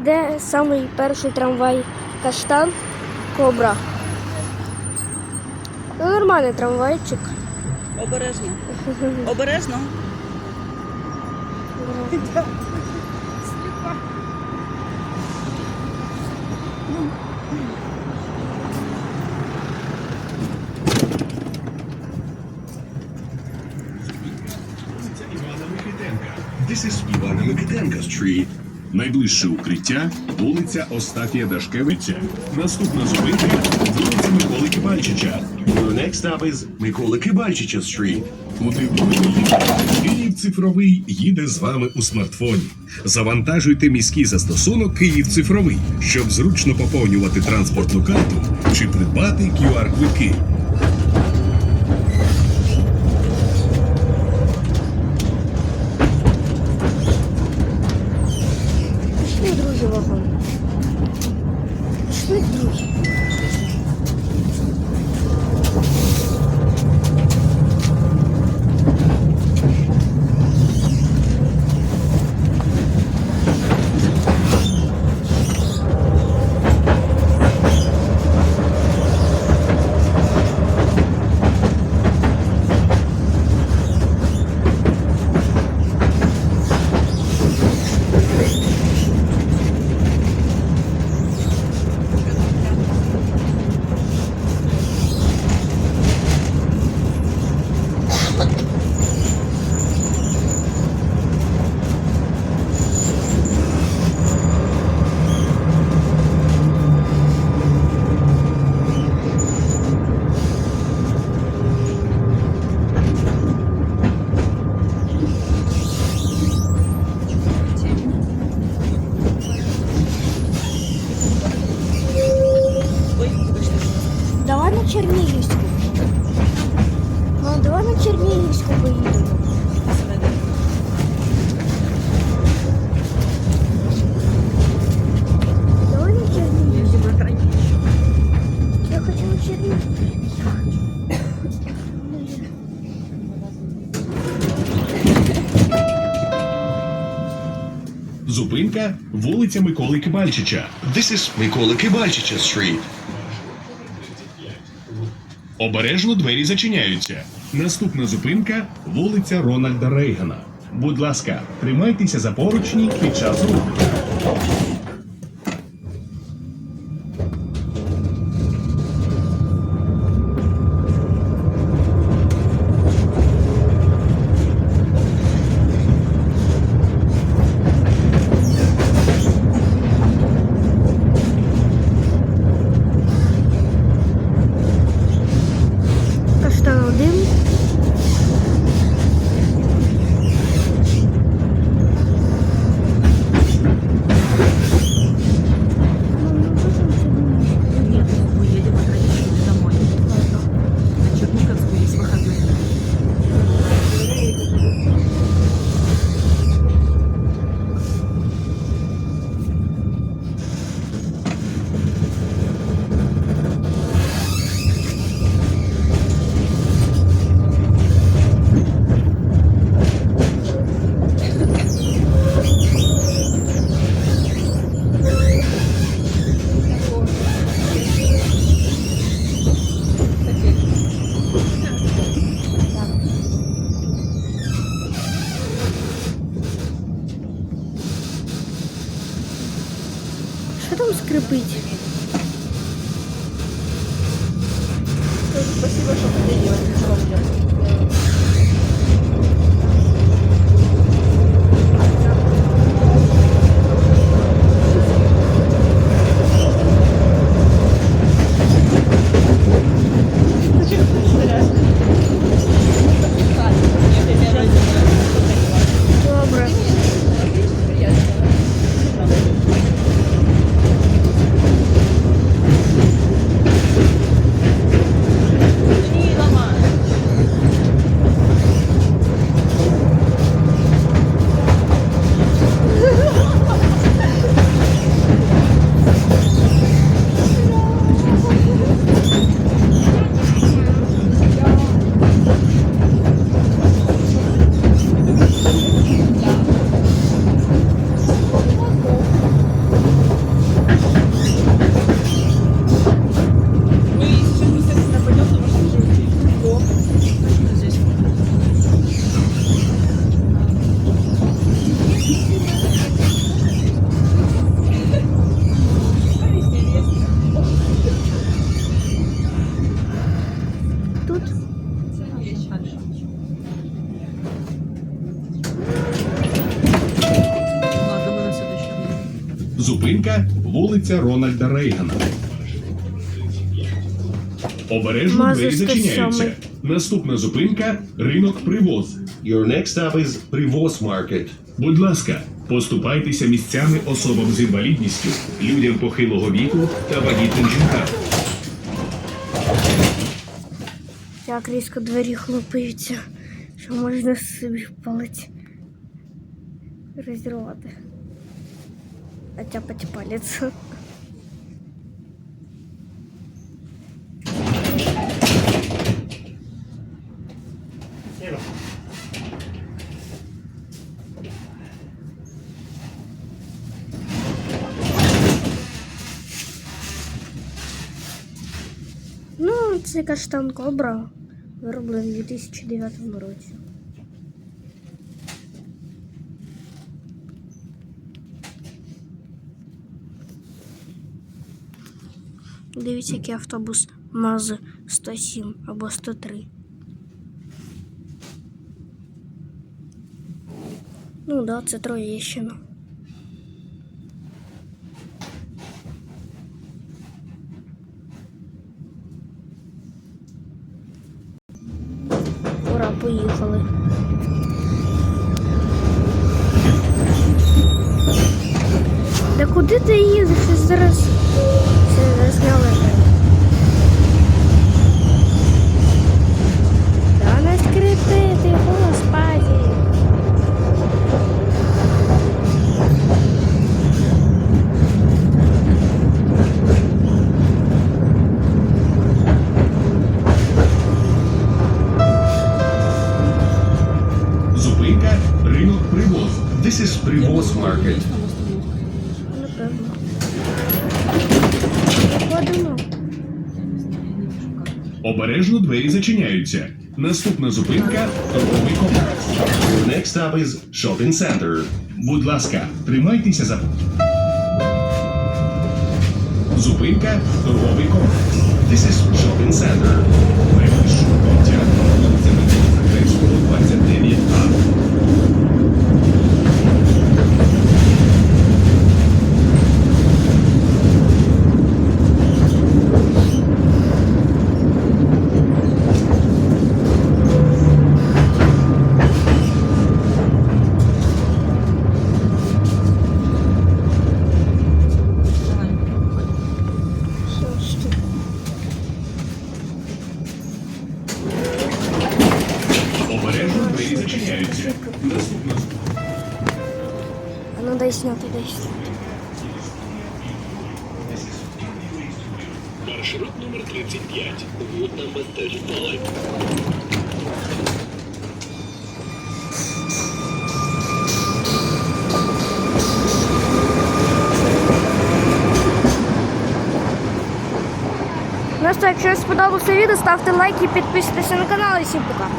Іде самий перший трамвай Каштан Кобра. Ну, нормальний трамвайчик. Обережно. Обережно. This is Івана Микитенка Street. Найближче укриття вулиця Остафія Дашкевича. Наступна зупинка вулиця Миколи Кибальчича. The next stop is Миколи Кибальчича Street. Куди? Київ цифровий їде з вами у смартфоні. Завантажуйте міський застосунок Київ цифровий, щоб зручно поповнювати транспортну карту чи придбати QR-квитки. Пішли, Зупинка вулиця Миколи Кибальчича. This is Миколи Кибальчича Street. Обережно двері зачиняються. Наступна зупинка вулиця Рональда Рейгана. Будь ласка, тримайтеся за поручні під час руху. Там вулиця Рональда Рейгана. Обережно двері зачиняються. Наступна зупинка ринок привоз. Your next stop is Privoz Market. Будь ласка, поступайтеся місцями особам з інвалідністю, людям похилого віку та вагітним жінкам. Як різко двері хлопаються, що можна собі палець розірвати. А тяпать палець. Ну, це каштан кобра, вироблений у 2009 році. Дивіться, який автобус МАЗ 107 або 103. Ну да, це Троєщина. Ура, поїхали. Да куди ти їдеш? Ти зараз все засняли. Да не скрипити, господи. Market. Обережно двері зачиняються. Наступна зупинка торговий комплекс. Next stop is Shopping Center. Будь ласка, тримайтеся за. Зупинка торговий комплекс. This is Shopping Center. Укриття вулиця Миколи 29А. Двері зачиняються. Наступна. А ну дай сняти, дай сняти. Маршрут номер 35. Водна. Ну що, якщо сподобалося відео, ставте лайк і підписуйтесь на канал і всім пока.